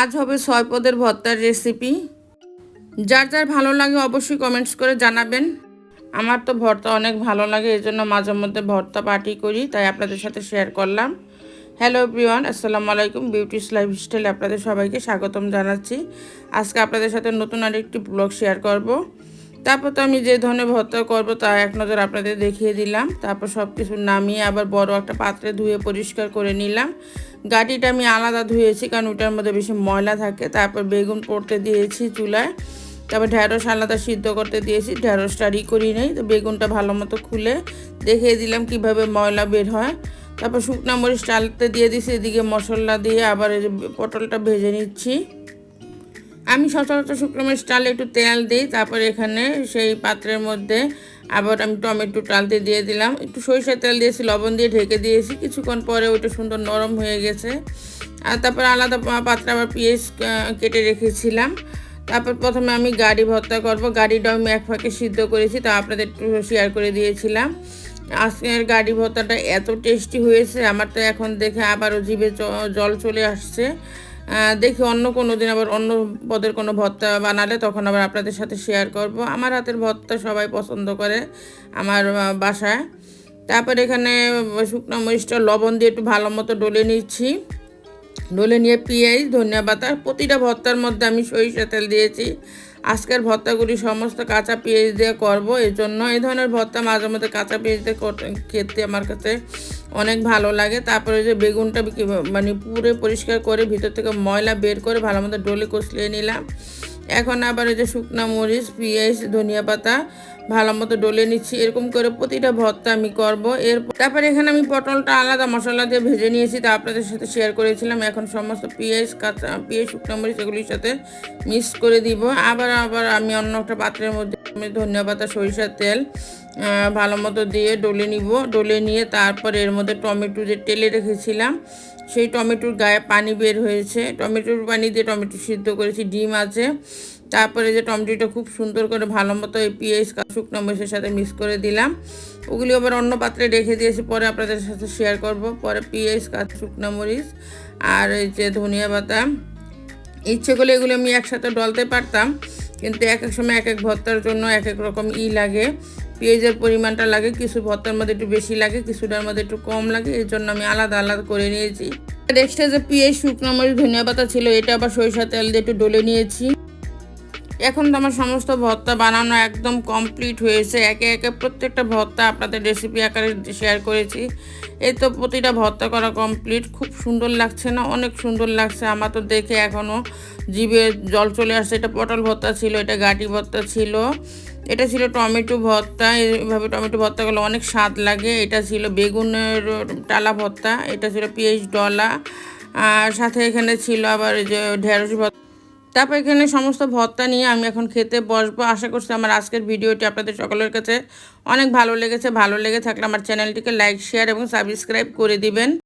আজ হবে ছয় পদের ভর্তার রেসিপি যার যার ভালো লাগে অবশ্যই কমেন্টস করে জানাবেন। আমার তো ভর্তা অনেক ভালো লাগে, এই জন্য মাঝে মধ্যে ভর্তা পার্টি করি, তাই আপনাদের সাথে শেয়ার করলাম। হ্যালো প্রিয়ন আসসালামু আলাইকুম বিউটিস লাইফস্টাইলে আপনাদের সবাইকে স্বাগতম জানাচ্ছি। আজকে আপনাদের সাথে নতুন আরেকটি ব্লগ শেয়ার করব। তারপর তো আমি যে ধরনের ভর্তা করব তা এক নজর আপনাদের দেখিয়ে দিলাম। তারপর সব কিছু নামিয়ে আবার বড় একটা পাত্রে ধুয়ে পরিষ্কার করে নিলাম। গাটিটা আমি আলাদা ধুয়েছি কারণ ওটার মধ্যে বেশি ময়লা থাকে। তারপর বেগুন পড়তে দিয়েছি চুলায়। তারপর ঢ্যাঁড়স আলাদা সিদ্ধ করতে দিয়েছি। ঢ্যাঁড়সটা রি করি নেই। তো বেগুনটা ভালো মতো খুলে দেখিয়ে দিলাম কীভাবে ময়লা বের হয়। তারপর শুকনা মরিচ চালতে দিয়ে দিয়েছি। এদিকে মশলা দিয়ে আবার পটলটা ভেজে নিচ্ছি। আমি সচরাচর শুকনো মরিচ একটু তেল দিই, তারপর এখানে সেই পাত্রের মধ্যে আবার আমি টমেটো টালতে দিয়ে দিলাম। একটু সরিষার তেল দিয়েছি, লবণ দিয়ে ঢেকে দিয়েছি। কিছুক্ষণ পরে ওইটা সুন্দর নরম হয়ে গেছে। আর তারপর আলাদা পাত্রে আবার পেঁয়াজ কেটে রেখেছিলাম। তারপর প্রথমে আমি গাড়ি ভর্তা করব। গাড়িটাও আমি এক ফাঁকে সিদ্ধ করেছি, তা আপনাদের একটু শেয়ার করে দিয়েছিলাম। আজকের গাড়ি ভর্তাটা এত টেস্টি হয়েছে, আমার তো এখন দেখে আবারও জিভে জল চলে আসছে। দেখি অন্য কোনো দিন আবার অন্য পদের কোনো ভত্তা বানালে তখন আবার আপনাদের সাথে শেয়ার করব। আমার হাতের ভত্তা সবাই পছন্দ করে আমার বাসায়। তারপর এখানে শুকনো মরিচটা লবণ দিয়ে একটু ভালো মতো ডলে নিচ্ছি। ডলে নিয়ে পেঁয়াজ, ধনিয়া পাতা, প্রতিটা ভর্তার মধ্যে আমি সরিষা তেল দিয়েছি। আজকের ভর্তাগুলি সমস্ত কাঁচা পেঁয়াজ দিয়ে করব। এই জন্য এই ধরনের ভর্তা মাঝে মধ্যে কাঁচা পেঁয়াজ দিয়ে খেতে আমার কাছে অনেক ভালো লাগে। তারপরে যে বেগুনটা মানে পুরে পরিষ্কার করে ভিতর থেকে ময়লা বের করে ভালো মতো ডলে কষলিয়ে নিলাম। এখন আবার এই যে শুকনা মরিচ, পেঁয়াজ, ধনিয়া পাতা ভালো মতো ডলে নিচ্ছি। এরকম করে প্রতিটা ভর্তা আমি করব। এর তারপরে এখানে আমি পটলটা আলাদা মশলা দিয়ে ভেজে নিয়েছি। তা আপনাদের সাথে শেয়ার করেছিলাম। এখন সমস্ত পেঁয়াজ, কাঁচা পেঁয়াজ, শুকনো মরিচ এগুলির সাথে মিক্স করে দিব। আবার আবার আমি অন্য একটা পাত্রের মধ্যে ধনিয়া পাতা, সরিষার তেল ভালো মতো দিয়ে ডলে নিব। ডলে নিয়ে তারপর এর মধ্যে টমেটো যে তেলে রেখেছিলাম, সেই টমেটোর গায়ে পানি বের হয়েছে। টমেটোর পানি দিয়ে টমেটো সিদ্ধ করেছি, ডিম আছে। তারপরে যে টমেটোটা খুব সুন্দর করে ভালো মতো এই পেঁয়াজ শুকনো মরিচের সাথে মিক্স করে দিলাম। ওগুলি আবার অন্য পাত্রে রেখে দিয়েছি, পরে আপনাদের সাথে শেয়ার করব। পরে পেঁয়াজ কাঁচা শুকনো মরিচ আর এই যে ধনিয়া পাতা। ইচ্ছে করলে এগুলো আমি একসাথে ডলতে পারতাম, কিন্তু এক এক সময় এক এক ভর্তার জন্য এক এক রকম ই লাগে। পেঁয়াজের পরিমাণটা লাগে, কিছু ভর্তার মধ্যে একটু বেশি লাগে, কিছুটার মধ্যে একটু কম লাগে, এর জন্য আমি আলাদা আলাদা করে নিয়েছি। এক্সট্রা যে পেঁয়াজ, শুকনো মরিচ, ধনিয়া পাতা ছিল, এটা আবার সরিষা তেল দিয়ে একটু ডলে নিয়েছি। এখন তো আমার সমস্ত ভর্তা বানানো একদম কমপ্লিট হয়েছে। একে একে প্রত্যেকটা ভর্তা আপনাদের রেসিপি আকারে শেয়ার করেছি। এই তো প্রতিটা ভর্তা করা কমপ্লিট। খুব সুন্দর লাগছে না? অনেক সুন্দর লাগছে। আমার তো দেখে এখনও জিভে জল চলে আসছে। এটা পটল ভর্তা ছিল, এটা গাটি ভর্তা ছিল। এটা ছিল টমেটো ভর্তা এইভাবে টমেটো ভর্তা করলে অনেক স্বাদ লাগে। এটা ছিল বেগুনের টালা ভর্তা, এটা ছিল পেঁয়াজ ডলা, আর সাথে এখানে ছিল আবার যে ঢেঁড়স ভর্তা। তারপর এখানে সমস্ত ভর্তা নিয়ে আমি এখন খেতে বসবো। আশা করছি আমার আজকের ভিডিওটি আপনাদের সকলের কাছে অনেক ভালো লেগেছে। ভালো লেগে থাকলে আমার চ্যানেলটিকে লাইক, শেয়ার এবং সাবস্ক্রাইব করে দিবেন।